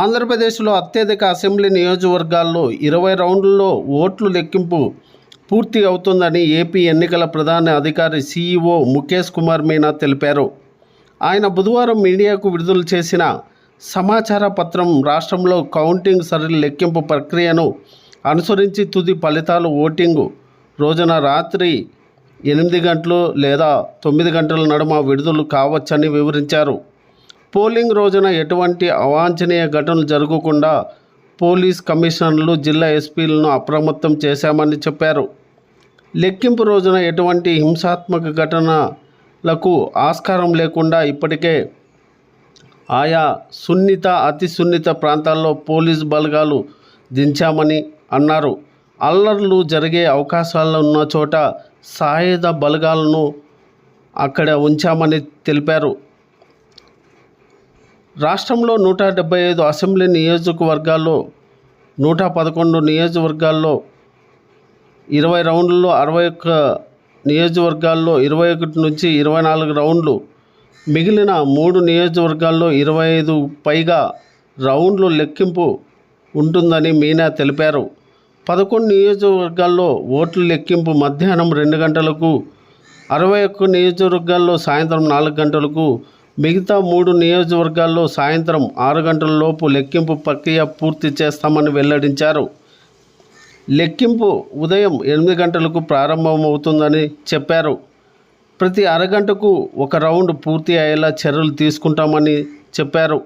ఆంధ్రప్రదేశ్లో అత్యధిక అసెంబ్లీ నియోజకవర్గాల్లో ఇరవై రౌండ్లలో ఓట్లు లెక్కింపు పూర్తి అవుతుందని ఏపీ ఎన్నికల ప్రధాన అధికారి సీఈఓ ముఖేష్ కుమార్ మీనా తెలిపారు. ఆయన బుధవారం మీడియాకు విడుదల చేసిన సమాచార పత్రం రాష్ట్రంలో కౌంటింగ్ సరళి లెక్కింపు ప్రక్రియను అనుసరించి తుది ఫలితాలు ఓటింగు రోజున రాత్రి ఎనిమిది గంటలు లేదా తొమ్మిది గంటల నడుమ విడుదల కావచ్చని వివరించారు. పోలింగ్ రోజున ఎటువంటి అవాంఛనీయ ఘటనలు జరగకుండా పోలీస్ కమిషనర్లు జిల్లా ఎస్పీలను అప్రమత్తం చేశామని చెప్పారు. లెక్కింపు రోజున ఎటువంటి హింసాత్మక ఘటనలకు ఆస్కారం లేకుండా ఇప్పటికే ఆయా సున్నిత అతి సున్నిత ప్రాంతాల్లో పోలీస్ బలగాలు దించామని అన్నారు. అల్లర్లు జరిగే అవకాశాలు ఉన్న చోట సాయుధ బలగాలను అక్కడ ఉంచామని తెలిపారు. రాష్ట్రంలో నూట డెబ్బై ఐదు అసెంబ్లీ నియోజకవర్గాల్లో నూట పదకొండు నియోజకవర్గాల్లో ఇరవై రౌండ్లలో అరవై ఒక్క నియోజకవర్గాల్లో ఇరవై ఒకటి నుంచి ఇరవై నాలుగు రౌండ్లు మిగిలిన మూడు నియోజకవర్గాల్లో ఇరవై ఐదు పైగా రౌండ్లు లెక్కింపు ఉంటుందని మీనా తెలిపారు. పదకొండు నియోజకవర్గాల్లో ఓట్ల లెక్కింపు మధ్యాహ్నం రెండు గంటలకు అరవై ఒక్క నియోజకవర్గాల్లో సాయంత్రం నాలుగు గంటలకు మిగతా మూడు నియోజకవర్గాల్లో సాయంత్రం ఆరు గంటల లోపు లెక్కింపు ప్రక్రియ పూర్తి చేస్తామని వెల్లడించారు. లెక్కింపు ఉదయం ఎనిమిది గంటలకు ప్రారంభమవుతుందని చెప్పారు. ప్రతి అరగంటకు ఒక రౌండ్ పూర్తి అయ్యేలా చర్యలు తీసుకుంటామని చెప్పారు.